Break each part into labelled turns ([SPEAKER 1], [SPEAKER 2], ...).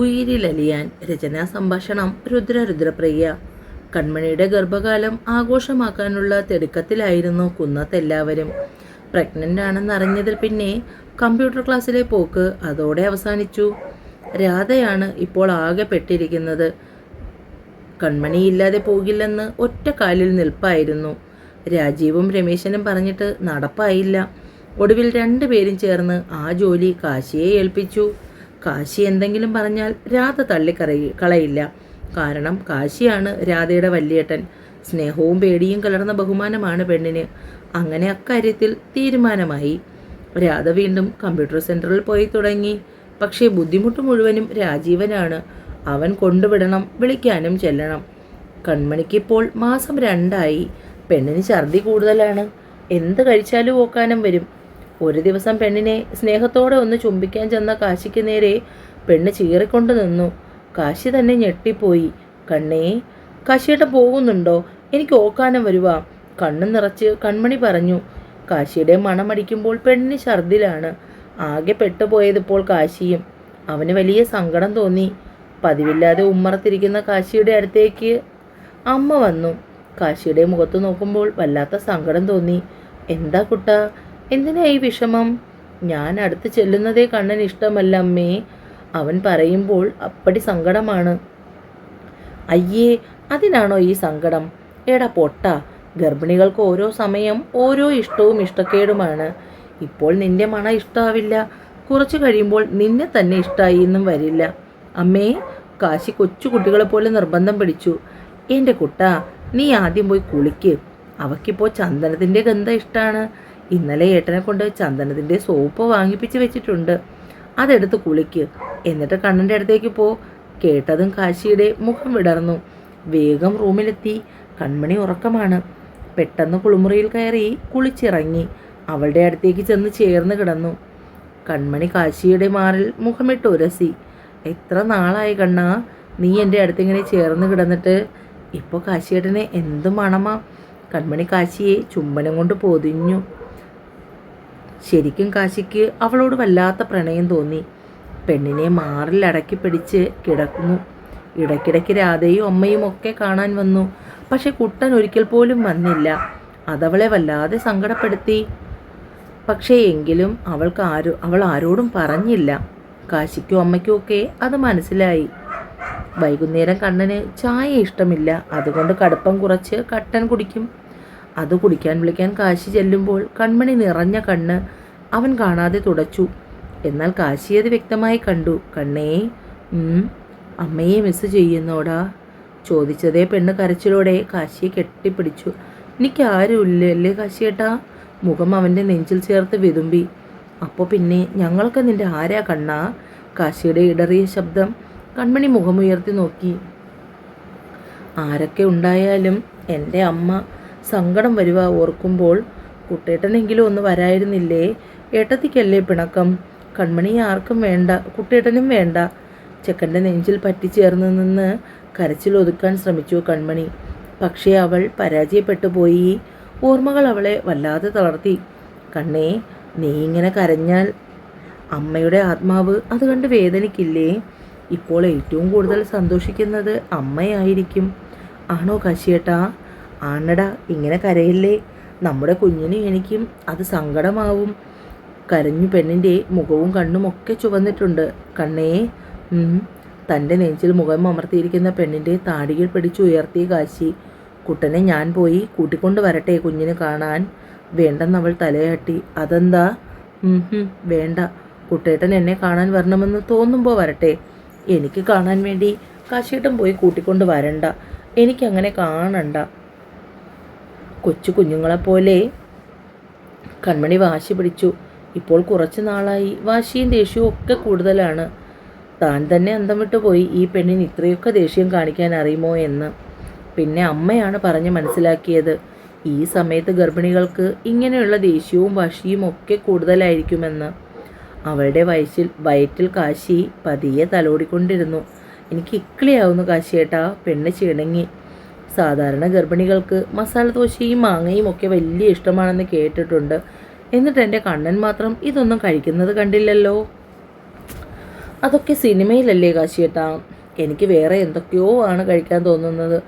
[SPEAKER 1] ഉയിരിലലിയാൻ രചനാ സംഭാഷണം രുദ്ര രുദ്രപ്രിയ. കൺമണിയുടെ ഗർഭകാലം ആഘോഷമാക്കാനുള്ള തിടുക്കത്തിലായിരുന്നു കുന്നത്തെല്ലാവരും പ്രഗ്നന്റ് ആണെന്നറിഞ്ഞതിൽ പിന്നെ കമ്പ്യൂട്ടർ ക്ലാസ്സിലെ പോക്ക് അതോടെ അവസാനിച്ചു. രാധയാണ് ഇപ്പോൾ ആകെ പെട്ടിരിക്കുന്നത്. കൺമണിയില്ലാതെ പോകില്ലെന്ന് ഒറ്റ കാലിൽ നിൽപ്പായിരുന്നു. രാജീവും രമേശനും പറഞ്ഞിട്ട് നടപ്പായില്ല. ഒടുവിൽ രണ്ടുപേരും ചേർന്ന് ആ ജോലി കാശിയെ ഏൽപ്പിച്ചു. കാശി എന്തെങ്കിലും പറഞ്ഞാൽ രാധ തള്ളിക്കറയി കളയില്ല. കാരണം കാശിയാണ് രാധയുടെ വല്യേട്ടൻ. സ്നേഹവും പേടിയും കലർന്ന ബഹുമാനമാണ് പെണ്ണിന്. അങ്ങനെ അക്കാര്യത്തിൽ തീരുമാനമായി. രാധ വീണ്ടും കമ്പ്യൂട്ടർ സെന്ററിൽ പോയി തുടങ്ങി. പക്ഷേ ബുദ്ധിമുട്ട് മുഴുവനും രാജീവനാണ്. അവൻ കൊണ്ടുവിടണം വിളിക്കാനും ചെല്ലണം. കൺമണിക്കിപ്പോൾ മാസം രണ്ടായി. പെണ്ണിന് ഛർദി കൂടുതലാണ്. എന്ത് കഴിച്ചാലും ഓക്കാനം വരും. ഒരു ദിവസം പെണ്ണിനെ സ്നേഹത്തോടെ ഒന്ന് ചുംബിക്കാൻ ചെന്ന കാശിക്ക് നേരെ പെണ്ണ് ചീറിക്കൊണ്ട് നിന്നു. കാശി തന്നെ ഞെട്ടിപ്പോയി. കണ്ണേ കാശിയേട്ട പോകുന്നുണ്ടോ? എനിക്ക് ഓക്കാനം വരുവാ. കണ്ണു നിറച്ച് കൺമണി പറഞ്ഞു. കാശിയുടെ മണമടിക്കുമ്പോൾ പെണ്ണിന് ഛർദിലാണ് ആകെ പെട്ടുപോയതിപ്പോൾ കാശിയും. അവന് വലിയ സങ്കടം തോന്നി. പതിവില്ലാതെ ഉമ്മറത്തിരിക്കുന്ന കാശിയുടെ അടുത്തേക്ക് അമ്മ വന്നു. കാശിയുടെ മുഖത്ത് നോക്കുമ്പോൾ വല്ലാത്ത സങ്കടം തോന്നി. എന്താ കുട്ട? എന്തിനാ ഈ വിഷമം? ഞാൻ അടുത്ത് ചെല്ലുന്നതേ കണ്ണൻ ഇഷ്ടമല്ല അമ്മേ. അവൻ പറയുമ്പോൾ അപ്പടി സങ്കടമാണ്. അയ്യേ അതിനാണോ ഈ സങ്കടം? എടാ പൊട്ട ഗർഭിണികൾക്ക് ഓരോ സമയം ഓരോ ഇഷ്ടവും ഇഷ്ടക്കേടുമാണ്. ഇപ്പോൾ നിന്റെ മണ ഇഷ്ടാവില്ല. കുറച്ചു കഴിയുമ്പോൾ നിന്നെ തന്നെ ഇഷ്ടമായി എന്നും വരില്ല. അമ്മേ കാശി കൊച്ചു കുട്ടികളെ പോലെ നിർബന്ധം പിടിച്ചു. എന്റെ കുട്ട നീ ആദ്യം പോയി കുളിക്ക്. അവക്കിപ്പോൾ ചന്ദനത്തിന്റെ ഗന്ധം ഇഷ്ടമാണ് ഇന്നലെ ഏട്ടനെ കൊണ്ട് ചന്ദനത്തിന്റെ സോപ്പ് വാങ്ങിപ്പിച്ച് വെച്ചിട്ടുണ്ട്. അതെടുത്ത് കുളിക്ക്. എന്നിട്ട് കണ്ണന്റെ അടുത്തേക്ക് പോ. കേട്ടതും കാശിയുടെ മുഖം വിടർന്നു. വേഗം റൂമിലെത്തി. കൺമണി ഉറക്കമാണ്. പെട്ടെന്ന് കുളിമുറിയിൽ കയറി കുളിച്ചിറങ്ങി. അവളുടെ അടുത്തേക്ക് ചെന്ന് ചേർന്ന് കിടന്നു. കൺമണി കാശിയുടെ മാറിൽ മുഖമിട്ട് ഉരസി. എത്ര നാളായി കണ്ണാ? നീ എന്റെ അടുത്തിങ്ങനെ ചേർന്ന് കിടന്നിട്ട്. ഇപ്പോൾ കാശിയേട്ടനെ എന്ത് മണമാ? കൺമണി കാശിയെ ചുംബനം കൊണ്ട് പൊതിഞ്ഞു. ശരിക്കും കാശിക്ക് അവളോട് വല്ലാത്ത പ്രണയം തോന്നി. പെണ്ണിനെ മാറിൽ അടക്കി പിടിച്ച് കിടക്കുന്നു. ഇടയ്ക്കിടയ്ക്ക് രാധയും അമ്മയും ഒക്കെ കാണാൻ വന്നു. പക്ഷെ കുട്ടൻ ഒരിക്കൽ പോലും വന്നില്ല. അതവളെ വല്ലാതെ സങ്കടപ്പെടുത്തി. പക്ഷേ എങ്കിലും അവൾക്ക് ആരോ അവൾ ആരോടും പറഞ്ഞില്ല. കാശിക്കും അമ്മയ്ക്കും ഒക്കെ അത് മനസ്സിലായി. വൈകുന്നേരം കണ്ണന് ചായ ഇഷ്ടമില്ല. അതുകൊണ്ട് കടുപ്പം കുറച്ച് കട്ടൻ കുടിക്കും. അത് കുടിക്കാൻ വിളിക്കാൻ കാശി ചെല്ലുമ്പോൾ കൺമണി നിറഞ്ഞ കണ്ണ് അവൻ കാണാതെ തുടച്ചു. എന്നാൽ കാശി അത് വ്യക്തമായി കണ്ടു. കണ്ണേ അമ്മയെ മിസ് ചെയ്യുന്നോടാ. ചോദിച്ചതേ പെണ്ണ് കരച്ചിലോടെ കാശിയെ കെട്ടിപ്പിടിച്ചു. എനിക്ക് ആരുമില്ലല്ലേ കാശിയേട്ടാ? മുഖം അവന്റെ നെഞ്ചിൽ ചേർത്ത് വിതുമ്പി. അപ്പോൾ പിന്നെ ഞങ്ങൾക്ക് നിന്റെ ആരാ കണ്ണാ? കാശിയുടെ ഇടറിയ ശബ്ദം കൺമണി മുഖമുയർത്തി നോക്കി. ആരൊക്കെ ഉണ്ടായാലും എന്റെ അമ്മ സങ്കടം വരുക ഓർക്കുമ്പോൾ. കുട്ടേട്ടനെങ്കിലും ഒന്ന് വരായിരുന്നില്ലേ? ഏട്ടത്തിക്കല്ലേ പിണക്കം? കൺമണി ആർക്കും വേണ്ട കുട്ടേട്ടനും വേണ്ട. ചെക്കന്റെ നെഞ്ചിൽ പറ്റിച്ചേർന്ന് നിന്ന് കരച്ചിൽ ഒതുക്കാൻ ശ്രമിച്ചു കൺമണി. പക്ഷേ അവൾ പരാജയപ്പെട്ടു പോയി. ഓർമ്മകൾ അവളെ വല്ലാതെ തളർത്തി. കണ്ണേ നീ ഇങ്ങനെ കരഞ്ഞാൽ അമ്മയുടെ ആത്മാവ് അത് കണ്ട് വേദനിക്കില്ലേ? ഇപ്പോൾ ഏറ്റവും കൂടുതൽ സന്തോഷിക്കുന്നത് അമ്മയായിരിക്കും. ആണോ കാശിയേട്ടാ? ആണടാ ഇങ്ങനെ കരയില്ലേ? നമ്മുടെ കുഞ്ഞിനും എനിക്കും അത് സങ്കടമാവും. കരഞ്ഞു പെണ്ണിന്റെ മുഖവും കണ്ണും ഒക്കെ ചുവന്നിട്ടുണ്ട്. കണ്ണേ തന്റെ നെഞ്ചിൽ മുഖം അമർത്തിയിരിക്കുന്ന പെണ്ണിന്റെ താടിയിൽ പിടിച്ചു ഉയർത്തിയ കാശി. കുട്ടനെ ഞാൻ പോയി കൂട്ടിക്കൊണ്ട് വരട്ടെ കുഞ്ഞിനെ കാണാൻ. വേണ്ടെന്ന് അവൾ തലയാട്ടി. അതെന്താ? വേണ്ട. കുട്ടേട്ടൻ എന്നെ കാണാൻ വരണമെന്ന് തോന്നുമ്പോൾ വരട്ടെ. എനിക്ക് കാണാൻ വേണ്ടി കാശിയേട്ടൻ പോയി കൂട്ടിക്കൊണ്ട് വരണ്ട. എനിക്കങ്ങനെ കാണണ്ട. കൊച്ചു കുഞ്ഞുങ്ങളെപ്പോലെ കൺമണി വാശി പിടിച്ചു. ഇപ്പോൾ കുറച്ച് നാളായി വാശിയും ദേഷ്യവും ഒക്കെ കൂടുതലാണ്. താൻ തന്നെ അന്തം വിട്ടു പോയി. ഈ പെണ്ണിന് ഇത്രയൊക്കെ ദേഷ്യം കാണിക്കാൻ അറിയുമോ എന്ന്. പിന്നെ അമ്മയാണ് പറഞ്ഞ് മനസ്സിലാക്കിയത്. ഈ സമയത്ത് ഗർഭിണികൾക്ക് ഇങ്ങനെയുള്ള ദേഷ്യവും വാശിയും ഒക്കെ കൂടുതലായിരിക്കുമെന്ന്. അവളുടെ വയസ്സിൽ വയറ്റിൽ കാശി പതിയെ തലോടിക്കൊണ്ടിരുന്നു. എനിക്ക് ഇക്ലിയാവുന്നു കാശിയേട്ടാ. പെണ്ണ് ചിണങ്ങി. സാധാരണ ഗർഭിണികൾക്ക് മസാല ദോശയും മാങ്ങയും ഒക്കെ വലിയ ഇഷ്ടമാണെന്ന് കേട്ടിട്ടുണ്ട്. എന്നിട്ട് എന്റെ കണ്ണൻ മാത്രം ഇതൊന്നും കഴിക്കുന്നത് കണ്ടില്ലല്ലോ. അതൊക്കെ സിനിമയിലല്ലേ കാശിയേട്ടാ. എനിക്ക് വേറെ എന്തൊക്കെയോ ആണ് കഴിക്കാൻ തോന്നുന്നത്.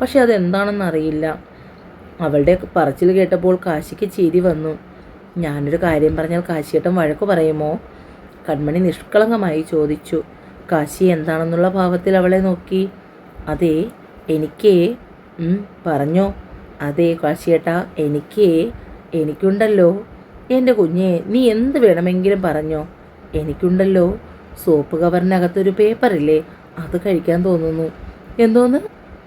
[SPEAKER 1] പക്ഷെ അതെന്താണെന്ന് അറിയില്ല. അവളുടെ പറച്ചിൽ കേട്ടപ്പോൾ കാശിക്ക് ചിരി വന്നു. ഞാനൊരു കാര്യം പറഞ്ഞാൽ കാശിയേട്ടൻ വഴക്ക് പറയുമോ? കൺമണി നിഷ്കളങ്കമായി ചോദിച്ചു. കാശി എന്താണെന്നുള്ള ഭാവത്തിൽ അവളെ നോക്കി. അതേ എനിക്കേ പറഞ്ഞോ. അതേ കാശിയേട്ടാ എനിക്ക് എനിക്കുണ്ടല്ലോ. എന്റെ കുഞ്ഞെ നീ എന്ത് വേണമെങ്കിലും പറഞ്ഞോ. എനിക്കുണ്ടല്ലോ. സോപ്പ് കവറിനകത്തൊരു പേപ്പറില്ലേ? അത് കഴിക്കാൻ തോന്നുന്നു. എന്തോന്ന്?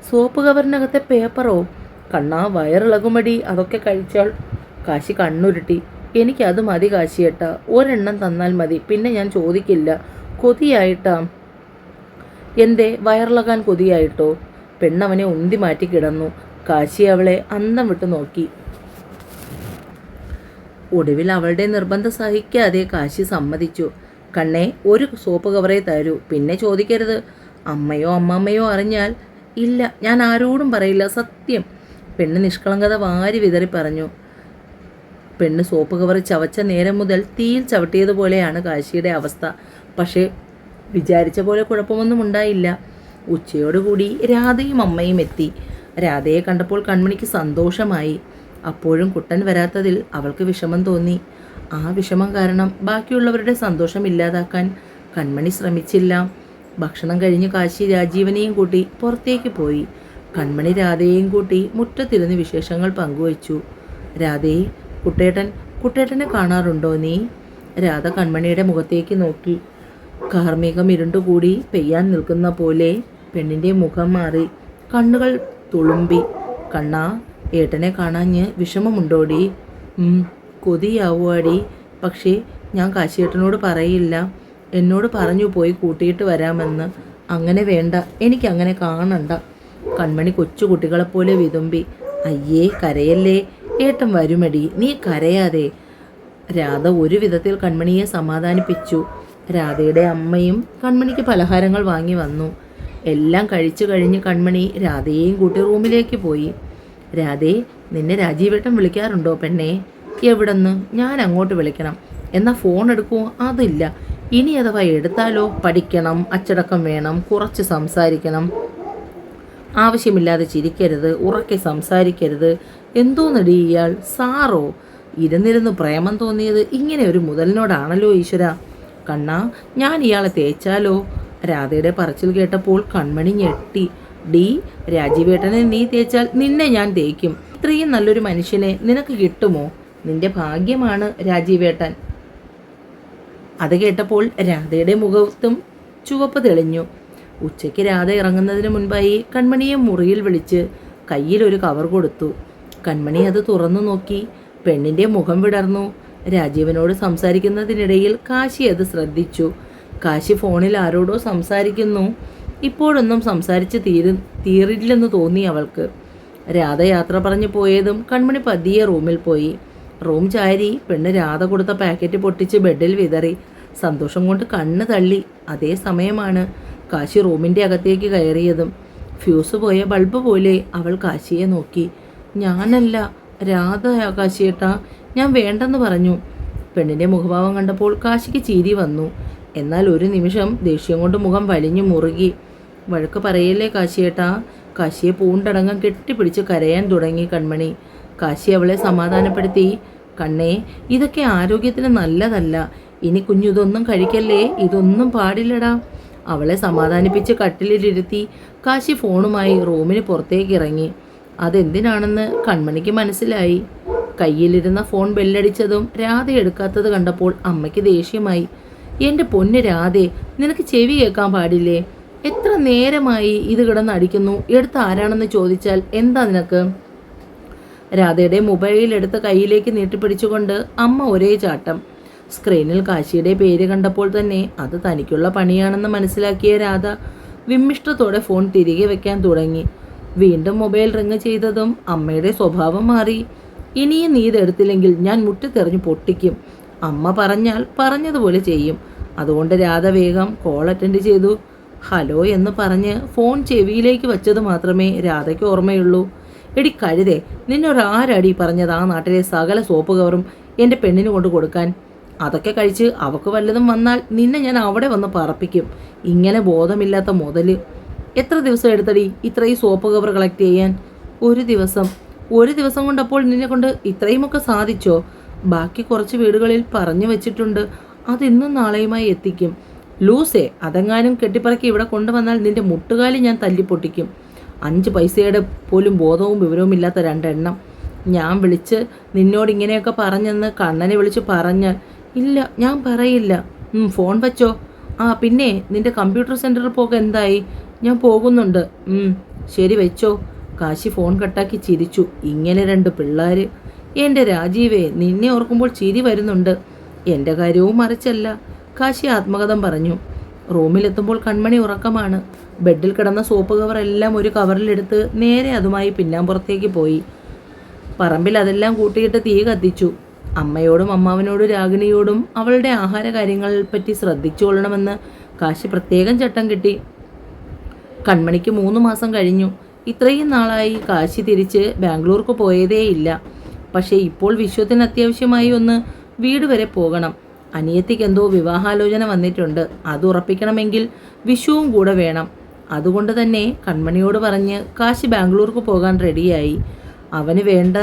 [SPEAKER 1] സോപ്പ് കവറിനകത്തെ പേപ്പറോ? കണ്ണാ വയറിളകുമടി. അതൊക്കെ കഴിച്ചാൽ കാശി കണ്ണുരുട്ടി. എനിക്കത് മതി കാശിയേട്ടാ. ഒരെണ്ണം തന്നാൽ മതി. പിന്നെ ഞാൻ ചോദിക്കില്ല. കൊതിയായിട്ടാ. എന്തേ? വയറിളകാൻ കൊതിയായിട്ടോ? പെണ്ണവനെ ഉന്തി മാറ്റി കിടന്നു. കാശി അവളെ അന്തം വിട്ടു നോക്കി. ഒടുവിൽ അവളുടെ നിർബന്ധം സഹിക്കാതെ കാശി സമ്മതിച്ചു. കണ്ണേ ഒരു സോപ്പ് കവറേ തരൂ. പിന്നെ ചോദിക്കരുത്. അമ്മയോ അമ്മമ്മയോ അറിഞ്ഞാൽ ഇല്ല ഞാൻ ആരോടും പറയില്ല. സത്യം. പെണ്ണ് നിഷ്കളങ്കത വാരി വിതറി പറഞ്ഞു. പെണ്ണ് സോപ്പ് കവർ ചവച്ച നേരം മുതൽ തീയിൽ ചവിട്ടിയതുപോലെയാണ് കാശിയുടെ അവസ്ഥ. പക്ഷേ വിചാരിച്ച പോലെ കുഴപ്പമൊന്നും ഉണ്ടായില്ല. ഉച്ചയോടുകൂടി രാധയും അമ്മയും എത്തി. രാധയെ കണ്ടപ്പോൾ കൺമണിക്ക് സന്തോഷമായി. അപ്പോഴും കുട്ടൻ വരാത്തതിൽ അവൾക്ക് വിഷമം തോന്നി. ആ വിഷമം കാരണം ബാക്കിയുള്ളവരുടെ സന്തോഷം ഇല്ലാതാക്കാൻ കൺമണി ശ്രമിച്ചില്ല. ഭക്ഷണം കഴിഞ്ഞ് കാശി രാജീവനെയും കൂട്ടി പുറത്തേക്ക് പോയി. കൺമണി രാധയെയും കൂട്ടി മുറ്റത്തിരുന്ന് വിശേഷങ്ങൾ പങ്കുവച്ചു. രാധയെ കുട്ടേട്ടൻ കുട്ടേട്ടനെ കാണാറുണ്ടോ നീ? രാധ കൺമണിയുടെ മുഖത്തേക്ക് നോക്കി. കാർമ്മികം ഇരുണ്ടുകൂടി പെയ്യാൻ നിൽക്കുന്ന പോലെ പെണ്ണിന്റെ മുഖം മാറി കണ്ണുകൾ തുളുമ്പി. കണ്ണാ ഏട്ടനെ കാണാഞ്ഞ് വിഷമമുണ്ടോടി? കൊതിയാവുവാടി. പക്ഷേ ഞാൻ കാശിയേട്ടനോട് പറയില്ല. എന്നോട് പറഞ്ഞു പോയി കൂട്ടിയിട്ട് വരാമെന്ന്. അങ്ങനെ വേണ്ട എനിക്കങ്ങനെ കാണണ്ട. കൺമണി കൊച്ചുകുട്ടികളെപ്പോലെ വിതുമ്പി. അയ്യേ കരയല്ലേ? ഏട്ടൻ വരുമടി നീ കരയാതെ. രാധ ഒരു വിധത്തിൽ കൺമണിയെ സമാധാനിപ്പിച്ചു. രാധയുടെ അമ്മയും കൺമണിക്ക് പലഹാരങ്ങൾ വാങ്ങി വന്നു. എല്ലാം കഴിച്ചു കഴിഞ്ഞ് കൺമണി രാധയെയും കൂട്ടി റൂമിലേക്ക് പോയി. രാധേ നിന്നെ രാജീവേട്ടൻ വിളിക്കാറുണ്ടോ പെണ്ണേ? എവിടെന്ന്? ഞാൻ അങ്ങോട്ട് വിളിക്കണം. എന്നാൽ ഫോൺ എടുക്കുമോ അതില്ല. ഇനി അഥവാ എടുത്താലോ? പഠിക്കണം അച്ചടക്കം വേണം കുറച്ച് സംസാരിക്കണം. ആവശ്യമില്ലാതെ ചിരിക്കരുത് ഉറക്കെ സംസാരിക്കരുത്. എന്തോന്നടി ഇയാൾ? സാറോ? ഇരുന്നിരുന്ന് പ്രേമം തോന്നിയത് ഇങ്ങനെ ഒരു മുതലിനോടാണല്ലോ ഈശ്വര. കണ്ണാ ഞാൻ ഇയാളെ തേച്ചാലോ? രാധയുടെ പറച്ചിൽ കേട്ടപ്പോൾ കൺമണി ഞെട്ടി. ഡി രാജീവേട്ടനെ നീ തേച്ചാൽ നിന്നെ ഞാൻ തേക്കും. ഇത്രയും നല്ലൊരു മനുഷ്യനെ നിനക്ക് കിട്ടുമോ? നിന്റെ ഭാഗ്യമാണ് രാജീവേട്ടൻ. അത് കേട്ടപ്പോൾ രാധയുടെ മുഖത്തും ചുവപ്പ് തെളിഞ്ഞു. ഉച്ചയ്ക്ക് രാധ ഇറങ്ങുന്നതിന് മുൻപായി കൺമണിയെ മുറിയിൽ വിളിച്ച് കയ്യിൽ ഒരു കവർ കൊടുത്തു. കൺമണി അത് തുറന്നു നോക്കി. പെണ്ണിന്റെ മുഖം വിടർന്നു. രാജീവനോട് സംസാരിക്കുന്നതിനിടയിൽ കാശി അത് ശ്രദ്ധിച്ചു. കാശി ഫോണിൽ ആരോടോ സംസാരിക്കുന്നു. ഇപ്പോഴൊന്നും സംസാരിച്ച് തീരു തീരില്ലെന്ന് തോന്നി അവൾക്ക്. രാധ യാത്ര പറഞ്ഞു പോയതും കൺമണി പതിയെ റൂമിൽ പോയി. റൂം ചാരി പെണ്ണ് രാധ കൊടുത്ത പാക്കറ്റ് പൊട്ടിച്ച് ബെഡിൽ വിതറി. സന്തോഷം കൊണ്ട് കണ്ണ് തള്ളി. അതേ സമയമാണ് കാശി റൂമിന്റെ അകത്തേക്ക് കയറിയതും. ഫ്യൂസ് പോയ ബൾബ് പോലെ അവൾ കാശിയെ നോക്കി. ഞാനല്ല രാധയാ കാശിയേട്ടാ ഞാൻ വേണ്ടെന്ന് പറഞ്ഞു. പെണ്ണിന്റെ മുഖഭാവം കണ്ടപ്പോൾ കാശിക്ക് ചിരി വന്നു. എന്നാൽ ഒരു നിമിഷം ദേഷ്യം കൊണ്ട് മുഖം വലിഞ്ഞു മുറുകി. വഴക്ക് പറയല്ലേ കാശിയേട്ടാ? കാശിയെ പൂണ്ടടങ്ങം കെട്ടിപ്പിടിച്ച് കരയാൻ തുടങ്ങി കൺമണി. കാശി അവളെ സമാധാനപ്പെടുത്തി കണ്ണേ ഇതൊക്കെ ആരോഗ്യത്തിന് നല്ലതല്ല. ഇനി കുഞ്ഞു ഇതൊന്നും കഴിക്കല്ലേ? ഇതൊന്നും പാടില്ലടാ. അവളെ സമാധാനിപ്പിച്ച് കട്ടിലിലിരുത്തി കാശി ഫോണുമായി റൂമിന് പുറത്തേക്ക് ഇറങ്ങി. അതെന്തിനാണെന്ന്? കൺമണിക്ക് മനസ്സിലായി. കയ്യിലിരുന്ന ഫോൺ ബെല്ലടിച്ചതും രാധ എടുക്കാത്തത് കണ്ടപ്പോൾ അമ്മയ്ക്ക് ദേഷ്യമായി. എന്റെ പൊന്ന് രാധേ നിനക്ക് ചെവി കേൾക്കാൻ പാടില്ലേ? എത്ര നേരമായി ഇത് കിടന്ന് അടിക്കുന്നു? എടുത്ത് ആരാണെന്ന് ചോദിച്ചാൽ എന്താ നിനക്ക്? രാധയുടെ മൊബൈൽ എടുത്ത് കയ്യിലേക്ക് നീട്ടിപ്പിടിച്ചുകൊണ്ട് അമ്മ ഒരേ ചാട്ടം. സ്ക്രീനിൽ കാശിയുടെ പേര് കണ്ടപ്പോൾ തന്നെ അത് തനിക്കുള്ള പണിയാണെന്ന് മനസ്സിലാക്കിയ രാധ വിമ്മിഷ്ടത്തോടെ ഫോൺ തിരികെ വെക്കാൻ തുടങ്ങി. വീണ്ടും മൊബൈൽ റിങ് ചെയ്തതും അമ്മയുടെ സ്വഭാവം മാറി. ഇനിയും നീ ഇതെടുത്തില്ലെങ്കിൽ ഞാൻ മുട്ടിത്തെറിഞ്ഞ് പൊട്ടിക്കും. അമ്മ പറഞ്ഞാൽ പറഞ്ഞതുപോലെ ചെയ്യും. അതുകൊണ്ട് രാധ വേഗം കോൾ അറ്റൻഡ് ചെയ്തു. ഹലോ എന്ന് പറഞ്ഞ് ഫോൺ ചെവിയിലേക്ക് വച്ചത് മാത്രമേ രാധയ്ക്ക് ഓർമ്മയുള്ളൂ. എടി കഴുതേ നിന്നൊരാരടി പറഞ്ഞത് ആ നാട്ടിലെ സകല സോപ്പ് കവറും എന്റെ പെണ്ണിന് കൊണ്ട് കൊടുക്കാൻ? അതൊക്കെ കഴിച്ച് അവക്ക് വല്ലതും വന്നാൽ നിന്നെ ഞാൻ അവിടെ വന്ന് പറപ്പിക്കും. ഇങ്ങനെ ബോധമില്ലാത്ത മുതൽ എത്ര ദിവസം എടുത്തടി ഇത്രയും സോപ്പ് കവർ കളക്ട് ചെയ്യാൻ? ഒരു ദിവസം. ഒരു ദിവസം കൊണ്ടപ്പോൾ നിന്നെ കൊണ്ട് ഇത്രയുമൊക്കെ സാധിച്ചോ? ബാക്കി കുറച്ച് വീടുകളിൽ പറഞ്ഞു വെച്ചിട്ടുണ്ട്. അതിന്നും നാളെയുമായി എത്തിക്കും. ലൂസേ അതെങ്ങാനും കെട്ടിപ്പറക്കി ഇവിടെ കൊണ്ടുവന്നാൽ നിന്റെ മുട്ടുകാലി ഞാൻ തല്ലിപ്പൊട്ടിക്കും. അഞ്ച് പൈസയുടെ പോലും ബോധവും വിവരവും ഇല്ലാത്ത രണ്ടെണ്ണം. ഞാൻ വിളിച്ച് നിന്നോട് ഇങ്ങനെയൊക്കെ പറഞ്ഞെന്ന് കണ്ണനെ വിളിച്ച് പറഞ്ഞാൽ ഇല്ല ഞാൻ പറയില്ല. ഫോൺ വെച്ചോ. ആ പിന്നെ നിന്റെ കമ്പ്യൂട്ടർ സെന്ററിൽ പോക എന്തായി? ഞാൻ പോകുന്നുണ്ട്. ശരി വെച്ചോ. കാശി ഫോൺ കട്ടാക്കി ചിരിച്ചു. ഇങ്ങനെ രണ്ട് പിള്ളേർ എന്റെ രാജീവേ നിന്നെ ഓർക്കുമ്പോൾ ചിരി വരുന്നുണ്ട്. എന്റെ കാര്യവും മറിച്ചല്ല. കാശി ആത്മകഥം പറഞ്ഞു. റൂമിലെത്തുമ്പോൾ കൺമണി ഉറക്കമാണ്. ബെഡിൽ കിടന്ന സോപ്പ് കവർ എല്ലാം ഒരു കവറിലെടുത്ത് നേരെ അതുമായി പിന്നാമ്പുറത്തേക്ക് പോയി. പറമ്പിൽ അതെല്ലാം കൂട്ടിയിട്ട് തീ കത്തിച്ചു. അമ്മയോടും അമ്മാവനോടും രാഗിണിയോടും അവളുടെ ആഹാര കാര്യങ്ങളെ പറ്റി ശ്രദ്ധിച്ചുകൊള്ളണമെന്ന് കാശി പ്രത്യേകം ചട്ടം കിട്ടി. കൺമണിക്ക് മൂന്ന് മാസം കഴിഞ്ഞു. ഇത്രയും നാളായി കാശി തിരിച്ച് ബാംഗ്ലൂർക്ക് പോയതേയില്ല. പക്ഷേ ഇപ്പോൾ വിശ്വത്തിന് അത്യാവശ്യമായി ഒന്ന് വീട് വരെ പോകണം. അനിയത്തിക്ക് എന്തോ വിവാഹാലോചന വന്നിട്ടുണ്ട്. അത് ഉറപ്പിക്കണമെങ്കിൽ വിഷുവും കൂടെ വേണം. അതുകൊണ്ട് തന്നെ കൺമണിയോട് പറഞ്ഞ് കാശി ബാംഗ്ലൂർക്ക് പോകാൻ റെഡിയായി. അവന് വേണ്ട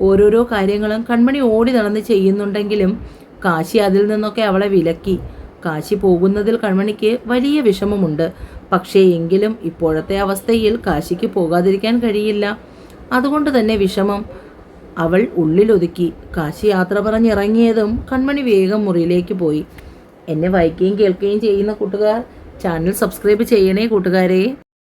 [SPEAKER 1] ഓരോരോ കാര്യങ്ങളും കൺമണി ഓടി നടന്ന് ചെയ്യുന്നുണ്ടെങ്കിലും കാശി അതിൽ നിന്നൊക്കെ അവളെ വിലക്കി. കാശി പോകുന്നതിൽ കൺമണിക്ക് വലിയ വിഷമമുണ്ട്. പക്ഷേ എങ്കിലും ഇപ്പോഴത്തെ അവസ്ഥയിൽ കാശിക്ക് പോകാതിരിക്കാൻ കഴിയില്ല. അതുകൊണ്ട് തന്നെ വിഷമം. അവൾ ഉള്ളിലൊതുക്കി കാശി യാത്ര പറഞ്ഞിറങ്ങിയതും കൺമണി വേഗം മുറിയിലേക്ക് പോയി. എന്നെ വായിക്കുകയും കേൾക്കുകയും ചെയ്യുന്ന കൂട്ടുകാർ ചാനൽ സബ്സ്ക്രൈബ് ചെയ്യണേ കൂട്ടുകാരെ.